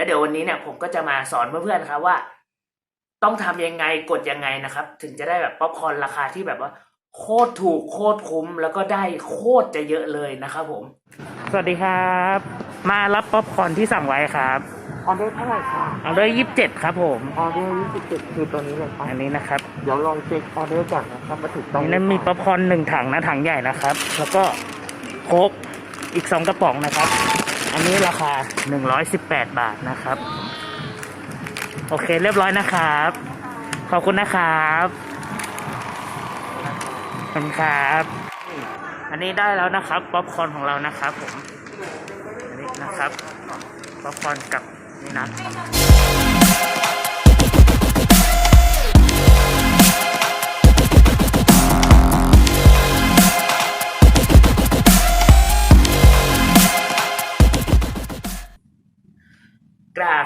และเดี๋ยววันนี้เนี่ยผมก็จะมาสอนเพื่อนๆครับว่า ต้องทำยังไงกดยังไงนะครับ ถึงจะได้แบบป๊อปคอร์นราคาที่แบบว่า โคตรถูกโคตรคุ้ม แล้วก็ได้โคตรจะเยอะเลยนะครับผม สวัสดีครับ มารับป๊อปคอร์นที่สั่งไว้ครับออเดอร์เท่าไหร่คะเอาด้วยยี่สิบเจ็ดครับผมออเดอร์ยี่สิบเจ็ดคือตัวนี้เลยค่ะอันนี้นะครับเดี๋ยวลองเช็คออเดอร์ก่อนนะครับว่าถูกต้องนี่นั้นมีป๊อปคอร์นหนึ่งถังนะถังใหญ่นะครับ แล้วก็โค้กอีกสองกระป๋องนะครับอั นนี้ราคาหนึ่งร้อยสิบแปดบาทนะครับ โอเคเรียบร้อยนะครับ ขอบคุณนะครับขอบคุณครับ อันนี้ได้แล้วนะครับป๊อปคอร์นของเรานะครับผมอันนี้นะครับป๊อปคอร์นกับนี่นะ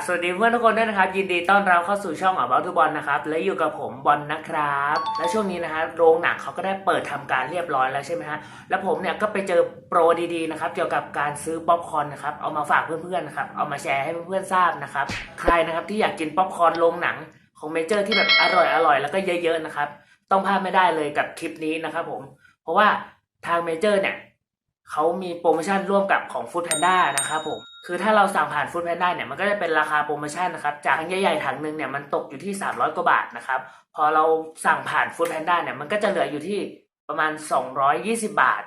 สวัสดีเพื่อนทุกคนด้วยนะครับ ยินดีต้อนรับเข้าสู่ช่องอบอทุบอลนะครับ และอยู่กับผมบอลนะครับ และช่วงนี้นะฮะโรงหนังเขาก็ได้เปิดทำการเรียบร้อยแล้วใช่ไหมฮะแล้วผมเนี่ยก็ไปเจอโปรดีๆนะครับเกี่ยวกับการซื้อป๊อปคอร์นนะครับเอามาฝากเพื่อนๆนะครับเอามาแชร์ให้เพื่อนๆทราบนะครับใครนะครับที่อยากกินป๊อปคอร์นโรงหนังของเมเจอร์ที่แบบอร่อยๆแล้วก็เยอะๆนะครับต้องพลาดไม่ได้เลยกับคลิปนี้นะครับผมเพราะว่าทางเมเจอร์เนี่ย เขามีโปรโมชั่นร่วมกับของ Food Panda นะครับผม คือถ้าเราสั่งผ่าน Food Panda เนี่ยมันก็จะเป็นราคาโปรโมชั่นนะครับ จากถังใหญ่ๆถังหนึ่งเนี่ยมันตกอยู่ที่ 300 กว่าบาทนะครับ พอเราสั่งผ่าน Food Panda เนี่ยมันก็จะเหลืออยู่ที่ประมาณ 220 บาท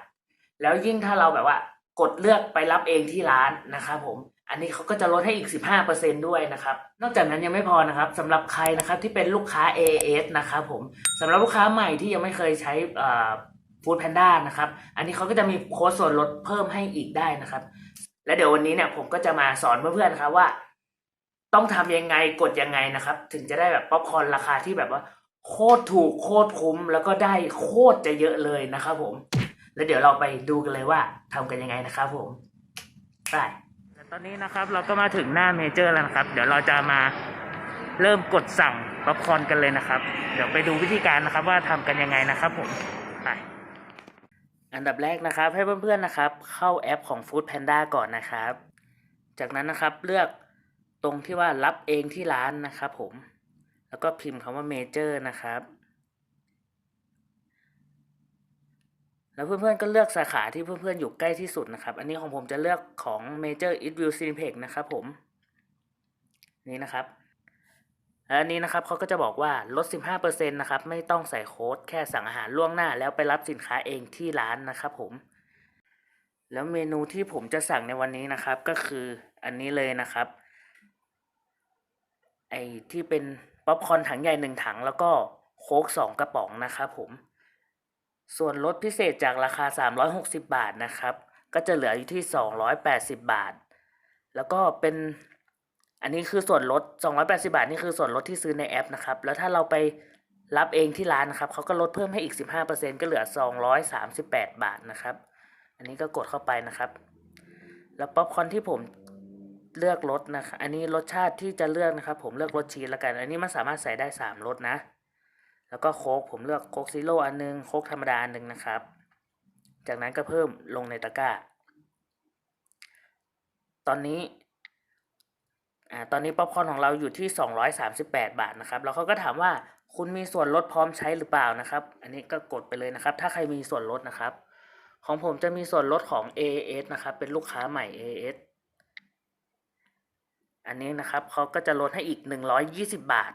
แล้วยิ่งถ้าเราแบบว่ากดเลือกไปรับเองที่ร้านนะครับผมอันนี้เขาก็จะลดให้อีก 15%ด้วยนะครับ นอกจากนั้นยังไม่พอนะครับสำหรับใครนะครับที่เป็นลูกค้า AAS นะครับผมสำหรับลูกค้าใหม่ที่ยังไม่เคยใช้ ฟู้ดแพนด้านะครับ อันนี้เขาก็จะมีโค้ดส่วนลดเพิ่มให้อีกได้นะครับ และเดี๋ยววันนี้เนี่ยผมก็จะมาสอนเพื่อนๆนะครับว่า ต้องทำยังไงกดยังไงนะครับ ถึงจะได้แบบป๊อปคอร์นราคาที่แบบว่า โคตรถูกโคตรคุ้มแล้วก็ได้โคตรจะเยอะเลยนะครับผม แล้วเดี๋ยวเราไปดูกันเลยว่าทำกันยังไงนะครับผมไปตอนนี้นะครับเราก็มาถึงหน้าเมเจอร์แล้วนะครับ เดี๋ยวเราจะมาเริ่มกดสั่งป๊อปคอร์นกันเลยนะครับ เดี๋ยวไปดูวิธีการนะครับว่าทำกันยังไงนะครับผมไป อันดับแรกนะครับให้เพื่อนๆนะครับ เข้าแอปของ Food Panda ก่อนนะครับ จากนั้นนะครับเลือกตรงที่ว่ารับเองที่ร้านนะครับผม แล้วก็พิมพ์คำว่าเมเจอร์นะครับ แล้วเพื่อนๆก็เลือกสาขาที่เพื่อนๆอยู่ใกล้ที่สุดนะครับ อันนี้ของผมจะเลือกของ Major East View Cineplex นะครับผม นี่นะครับ อันนี้นะครับเขาก็จะบอกว่าลด 15%นะครับไม่ต้องใส่โค้ดแค่สั่งอาหารล่วงหน้า แล้วไปรับสินค้าเองที่ร้านนะครับผม แล้วเมนูที่ผมจะสั่งในวันนี้นะครับก็คืออันนี้เลยนะครับไอที่เป็นป๊อปคอร์นถังใหญ่หนึ่งถัง แล้วก็โค้กสองกระป๋องนะครับผม ส่วนลดพิเศษจากราคา 360 บาทนะครับ ก็จะเหลืออยู่ที่ 280 บาท แล้วก็เป็น อันนี้คือส่วนลด 280 บาทนี่คือส่วนลดที่ซื้อในแอปนะครับ แล้วถ้าเราไปรับเองที่ร้านนะครับเขาก็ลดเพิ่มให้อีก 15%ก็เหลือ 238 บาทนะครับ อันนี้ก็กดเข้าไปนะครับ แล้วป๊อปคอนที่ผมเลือกรสนะครับ อันนี้รสชาติที่จะเลือกนะครับ ผมเลือกรสชีสละกัน อันนี้มันสามารถใส่ได้3รสนะ แล้วก็โค้กผมเลือกโค้กซีโร่อันนึง โค้กธรรมดาอันนึงนะครับ จากนั้นก็เพิ่มลงในตะกร้า ตอนนี้ อ่าตอนนี้ป๊อปคอร์นของเราอยู่ที่ 238 บาทนะครับแล้วเขาก็ถามว่าคุณมีส่วนลดพร้อมใช้หรือเปล่านะครับ อันนี้ก็กดไปเลยนะครับ ถ้าใครมีส่วนลดนะครับ ของผมจะมีส่วนลดของ AAS นะครับ เป็นลูกค้าใหม่ AAS อันนี้นะครับเขาก็จะลดให้อีก 120 บาท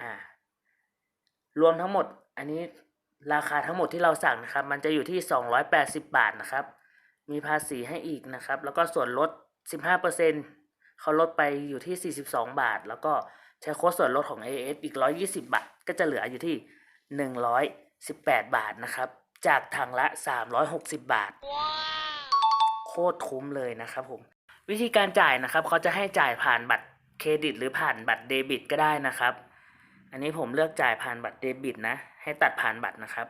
อ่ารวมทั้งหมด อันนี้ราคาทั้งหมดที่เราสั่งนะครับ มันจะอยู่ที่ 280 บาทนะครับ มีภาษีให้อีกนะครับ แล้วก็ส่วนลด 15% เขาลดไปอยู่ที่ 42 บาท แล้วก็ใช้โค้ดส่วนลดของ AS อีก 120 บาท ก็จะเหลืออยู่ที่ 118 บาทนะครับ จากถังละ 360 บาท โคตรคุ้มเลยนะครับผม วิธีการจ่ายนะครับ เขาจะให้จ่ายผ่านบัตรเครดิต หรือผ่านบัตรเดบิต ก็ได้นะครับ อันนี้ผมเลือกจ่ายผ่านบัตรเดบิตนะ ให้ตัดผ่านบัตรนะครับ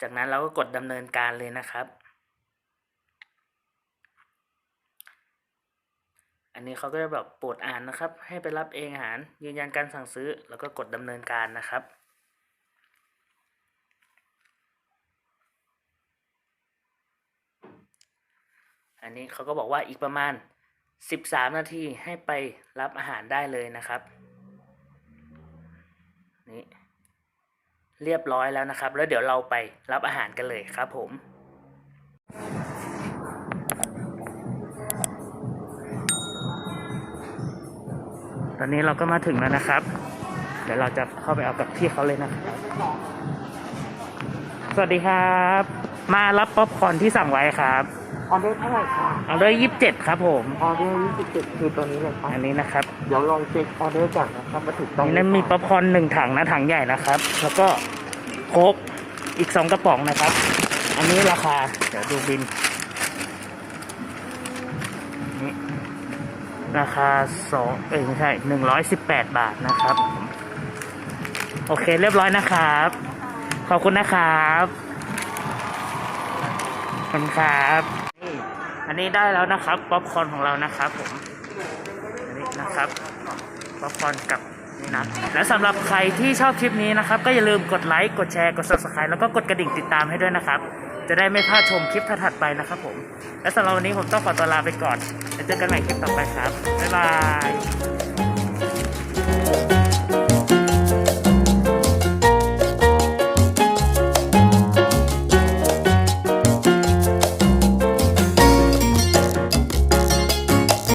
จากนั้นเราก็กดดำเนินการเลยนะครับ อันนี้เขาก็จะแบบโปรดอ่านนะครับ ให้ไปรับเองอาหารยืนยันการสั่งซื้อแล้วก็กดดำเนินการนะครับอันนี้เขาก็บอกว่าอีกประมาณสิบสามนาทีให้ไปรับอาหารได้เลยนะครับนี่เรียบร้อยแล้วนะครับ แล้วเดี๋ยวเราไปรับอาหารกันเลยครับผม อนนี้เราก็มาถึงแล้วนะครับ เดี๋ยวเราจะเข้าไปเอากับพี่เขาเลยนะครับ สวัสดีครับ มารับป๊อปคอร์นที่สั่งไว้ครับออเดอร์เท่าไหร่คะเอาเลยยี่สิบเจ็ดครับผมออเดอร์ยี่สิบเจ็ดคือตัวนี้เลยค่ะอันนี้นะครับเดี๋ยวลองเช็คออเดอร์ก่อนนะครับมาถูกต้องนี่นั้นมีป๊อปคอร์นหนึ่งถังนะถังใหญ่นะครับ แล้วก็โค้กอีกสองกระป๋องนะครับ อันนี้ราคาเดี๋ยวดูบินนี่ ราคาสองเอ้ยไม่ใช่หนึ่งร้อยสิบแปดบาทนะครับ โอเคเรียบร้อยนะครับ ขอบคุณนะครับขอบคุณครับนี่อันนี้ได้แล้วนะครับ ป๊อปคอร์นของเรานะครับผมอันนี้นะครับป๊อปคอร์นกับนี่นะและสำหรับใครที่ชอบคลิปนี้นะครับ ก็อย่าลืมกดไลค์กดแชร์กด subscribe แล้วก็กดกระดิ่งติดตามให้ด้วยนะครับ จะได้ไม่พลาดชมคลิปถัดไปนะครับผม และสำหรับวันนี้ผมต้องขอตัวลาไปก่อนแล้วเจอกันใหม่คลิปต่อไปครับ บ๊ายบาย